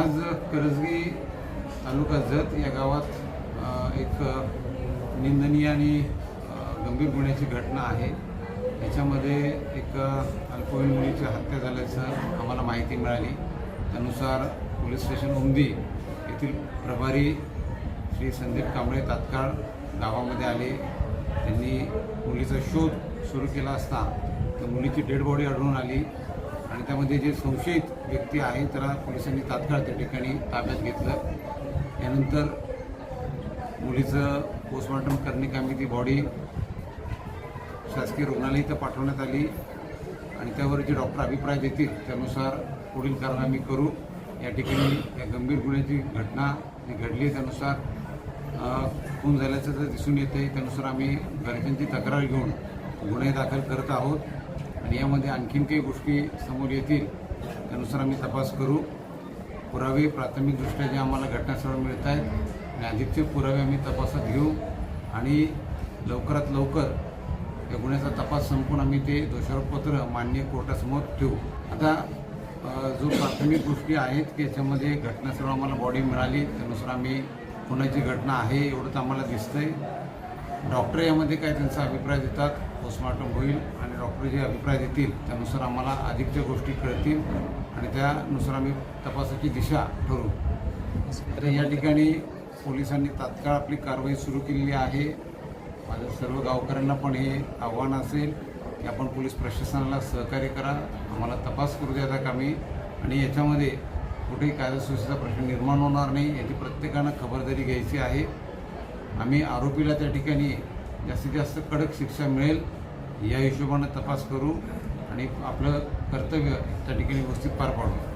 आज करजगी तालुका जत या गावात एक निंदनीय आणि गंभीर गुन्ह्याची घटना आहे. याच्यामध्ये एक अल्पवयीन मुलीची हत्या झाल्याचं आम्हाला माहिती मिळाली. त्यानुसार पोलीस स्टेशन उमदी येथील प्रभारी श्री संदीप कांबळे तात्काळ गावामध्ये आले. त्यांनी मुलीचा शोध सुरू केला असता तर मुलीची डेड बॉडी आढळून आली. आणि त्यामध्ये जे संशयित व्यक्ती आहे त्याला पोलिसांनी तात्काळ त्या ठिकाणी ताब्यात घेतलं. त्यानंतर मुलीचं पोस्टमॉर्टम करण्याकामी ती बॉडी शासकीय रुग्णालय इथं पाठवण्यात आली आणि त्यावर जे डॉक्टर अभिप्राय देतील त्यानुसार पुढील कारवाई आम्ही करू. या ठिकाणी या गंभीर गुन्ह्याची घटना जी घडली आहे. त्यानुसार खून झाल्याचं जर दिसून येते त्यानुसार आम्ही घरच्यांची तक्रार घेऊन गुन्हे दाखल करत आहोत. आणि यामध्ये आणखीन काही गोष्टी समोर येतील त्यानुसार आम्ही तपास करू. पुरावे प्राथमिकदृष्ट्या जे आम्हाला घटनास्थळावर मिळत आहेत आणि अधिकचे पुरावे आम्ही तपासात घेऊ. आणि लवकरात लवकर या गुन्ह्याचा तपास संपून आम्ही ते दोषारोपपत्र मान्य कोर्टासमोर ठेवू. आता जो प्राथमिक गोष्टी आहेत की याच्यामध्ये घटनास्थळ आम्हाला बॉडी मिळाली त्यानुसार आम्ही कुणाची घटना आहे एवढंच आम्हाला दिसतंय. डॉक्टर यामध्ये काय त्यांचा अभिप्राय देतात पोस्टमॉर्टम होईल आणि डॉक्टर जे अभिप्राय देतील त्यानुसार आम्हाला अधिकच्या गोष्टी कळतील आणि त्यानुसार आम्ही तपासाची दिशा ठरवू तर या ठिकाणी पोलिसांनी तात्काळ आपली कारवाई सुरू केलेली आहे. माझ्या सर्व गावकऱ्यांना पण हे आव्हान असेल की आपण पोलीस प्रशासनाला सहकार्य करा आम्हाला तपास करू द्या कामी आणि याच्यामध्ये कुठेही कायदा सुव्यवस्थेचा प्रश्न निर्माण होणार नाही याची प्रत्येकानं खबरदारी घ्यायची आहे. आम्ही आरोपीला त्या ठिकाणी जास्तीत जास्त कडक शिक्षा मिळेल या हिशोबानं तपास करू आणि आपलं कर्तव्य त्या ठिकाणी व्यवस्थित पार पाडू.